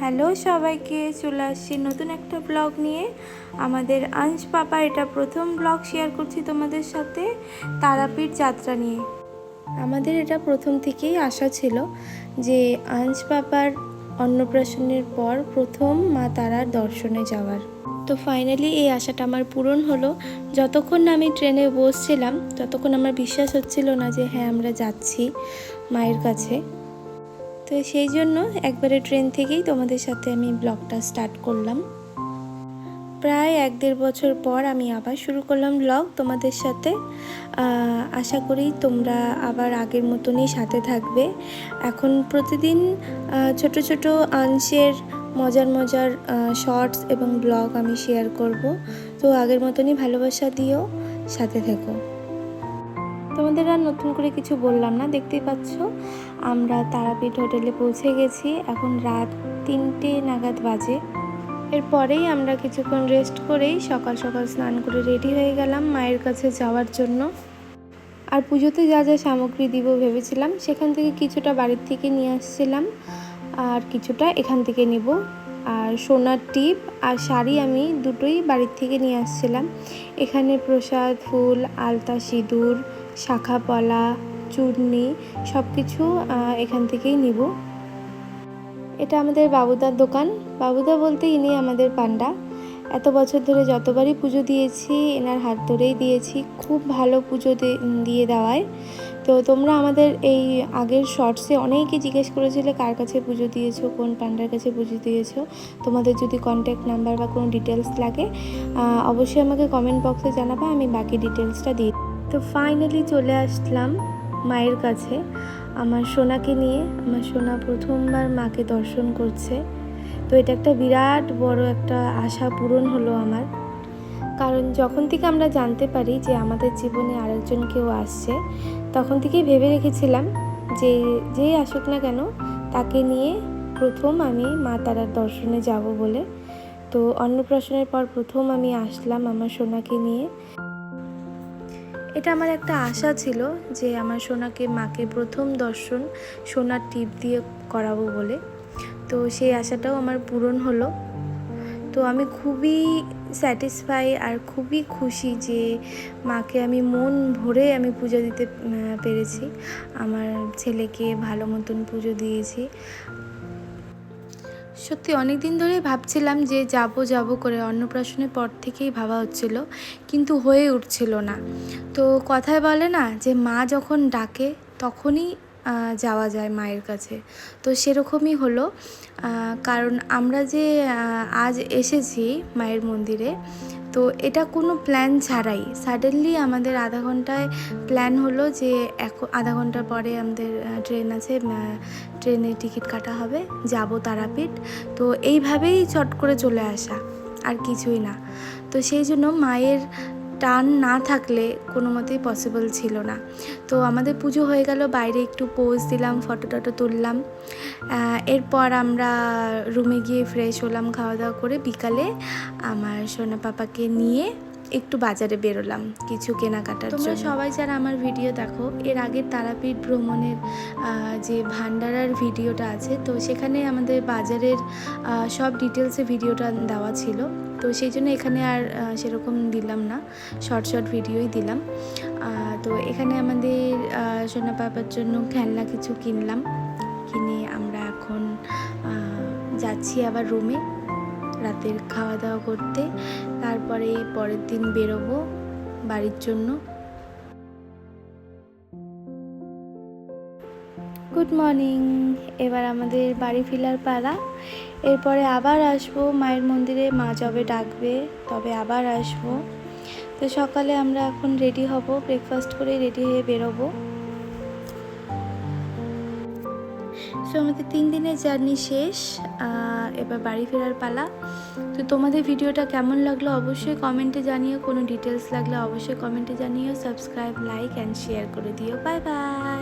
Hello সবাইকে, চলে আসছি নতুন একটা ব্লগ নিয়ে। আমাদের আঞ্জ পাপা, এটা প্রথম ব্লগ শেয়ার করছি তোমাদের সাথে, তারাপীঠ যাত্রা নিয়ে। আমাদের এটা প্রথম থেকেই আশা ছিল যে আঞ্জ পাপার অন্নপ্রাশনের পর প্রথম মা তারার দর্শনে যাওয়ার। তো ফাইনালি এই আশাটা আমার পূরণ হলো। যতক্ষণ না আমি ট্রেনে বসছিলাম, ততক্ষণ আমার বিশ্বাস হচ্ছিল না যে হ্যাঁ আমরা যাচ্ছি মায়ের কাছে। তো সেই জন্য একবারে ট্রেন থেকেই তোমাদের সাথে আমি ব্লগটা স্টার্ট করলাম। প্রায় এক দেড় বছর পর আমি আবার শুরু করলাম ব্লগ তোমাদের সাথে। আশা করি তোমরা আবার আগের মতনই সাথে থাকবে। এখন প্রতিদিন ছোট ছোট অংশের মজার মজার শর্টস এবং ব্লগ আমি শেয়ার করব। তো আগের মতনই ভালোবাসা দিও, সাথে থেকো। তোমাদের আর নতুন করে কিছু বললাম না, দেখতেই পাচ্ছ? আমরা তারাপীঠ হোটেলে পৌঁছে গেছি, এখন রাত তিনটে নাগাদ বাজে। এরপরেই আমরা কিছুক্ষণ রেস্ট করেই সকাল সকাল স্নান করে রেডি হয়ে গেলাম মায়ের কাছে যাওয়ার জন্য। আর পুজোতে যা যা সামগ্রী দিব ভেবেছিলাম, সেখান থেকে কিছুটা বাড়ির থেকে নিয়ে আসছিলাম, আর কিছুটা এখান থেকে নিব। আর সোনার টিপ আর শাড়ি আমি দুটোই বাড়ির থেকে নিয়ে আসছিলাম। এখানে প্রসাদ, ফুল, আলতা, সিঁদুর শাখা পলা চূর্ণি সব কিছু এখান থেকেই নিব। এটা আমাদের বাবুদার দোকান। বাবুদা বলতে ইনি আমাদের পান্ডা এত বছর ধরে যতবারই পুজো দিয়েছি, এনার হাত ধরেই দিয়েছি, খুব ভালো পুজো দিয়ে দেওয়ায়। তো তোমরা আমাদের এই আগের শর্টসে অনেকে জিজ্ঞেস করেছিলে, কার কাছে পুজো দিয়েছ, কোন পান্ডার কাছে পুজো দিয়েছ? তোমাদের যদি কন্ট্যাক্ট নাম্বার বা কোনো ডিটেলস লাগে অবশ্যই আমাকে কমেন্ট বক্সে জানাবা, আমি বাকি ডিটেলসটা দিই তো ফাইনালি চলে আসলাম মায়ের কাছে। আমার সোনাকে নিয়ে, আমার সোনা প্রথমবার মাকে দর্শন করছে। তো এটা একটা বিরাট বড় একটা আশা পূরণ হলো আমার। কারণ যখন থেকে আমরা জানতে পারি যে আমাদের জীবনে আরেকজন কেউ আসছে, তখন থেকেই ভেবে রেখেছিলাম যে যেই আসুক না কেন, তাকে নিয়ে প্রথম আমি মা তারার দর্শনে যাব বলে। তো অন্নপ্রাশনের পর প্রথম আমি আসলাম আমার সোনাকে নিয়ে। এটা আমার একটা আশা ছিল যে আমার সোনাকে মাকে প্রথম দর্শন সোনার টিপ দিয়ে করাবো বলে। তো সেই আশাটাও আমার পূরণ হলো। তো আমি খুবই স্যাটিসফাই আর খুবই খুশি যে মাকে আমি মন ভরে আমি পুজো দিতে পেরেছি। আমার ছেলেকে ভালো মতন পুজো দিয়েছি। সত্যি অনেক দিন ধরেই ভাবছিলাম যে যাব যাব করে অন্নপ্রাশনের পর থেকেই ভাবা হচ্ছিল, কিন্তু হয়ে উঠছিল না। তো কথায় বলে না যে মা যখন ডাকে তখনই যাওয়া যায় মায়ের কাছে। তো সেরকমই হলো কারণ আমরা যে আজ এসেছি মায়ের মন্দিরে, তো এটা কোনো প্ল্যান ছাড়াই। সাডেনলি আমাদের আধা ঘন্টায় প্ল্যান হলো যে এক, আধা ঘণ্টা পরে আমাদের ট্রেন আছে ট্রেনে টিকিট কাটা হবে, যাব তারাপীঠ। তো এইভাবেই চট করে চলে আসা, আর কিছুই না। তো সেই জন্য মায়ের টান না থাকলে কোনো মতেই পসিবল ছিল না। তো আমাদের পুজো হয়ে গেল, বাইরে একটু পোজ দিলাম ফটো টটো তুললাম। এরপর আমরা রুমে গিয়ে ফ্রেশ হলাম, খাওয়া দাওয়া করে বিকালে আমার সোনা পাপাকে নিয়ে একটু বাজারে বেরোলাম কিছু কেনাকাটার তোমরা সবাই যারা আমার ভিডিও দেখো এর আগে তারাপীঠ ভ্রমণের যে ভান্ডারার ভিডিওটা আছে তো সেখানে আমাদের বাজারের সব ডিটেলসে ভিডিওটা দেওয়া ছিল। তো সেই জন্য এখানে আর সেরকম দিলাম না শর্ট শর্ট ভিডিওই দিলাম। তো এখানে আমাদের সোনা পাপার জন্য খেলনা কিছু কিনলাম। কিনে আমরা এখন যাচ্ছি আবার রুমে রাতের খাওয়া দাওয়া করতে, তারপরে পরের দিন বেরোবো বাড়ির জন্য। গুড মর্নিং এবার আমাদের বাড়ি ফিরার পালা। এরপরে আবার আসব, মায়ের মন্দিরে মা যবে ডাকবে, তবে আবার আসব। তো সকালে আমরা এখন রেডি হব ব্রেকফাস্ট করে রেডি হয়ে বেরোবো। সো আমাদের তিন দিনের জার্নি শেষ এবার বাড়ি ফেরার পালা। তো তোমাদের ভিডিওটা কেমন লাগল অবশ্যই কমেন্টে জানিও। কোনো ডিটেলস লাগলে অবশ্যই কমেন্টে জানিও। সাবস্ক্রাইব লাইক অ্যান্ড শেয়ার করে দিও। Bye bye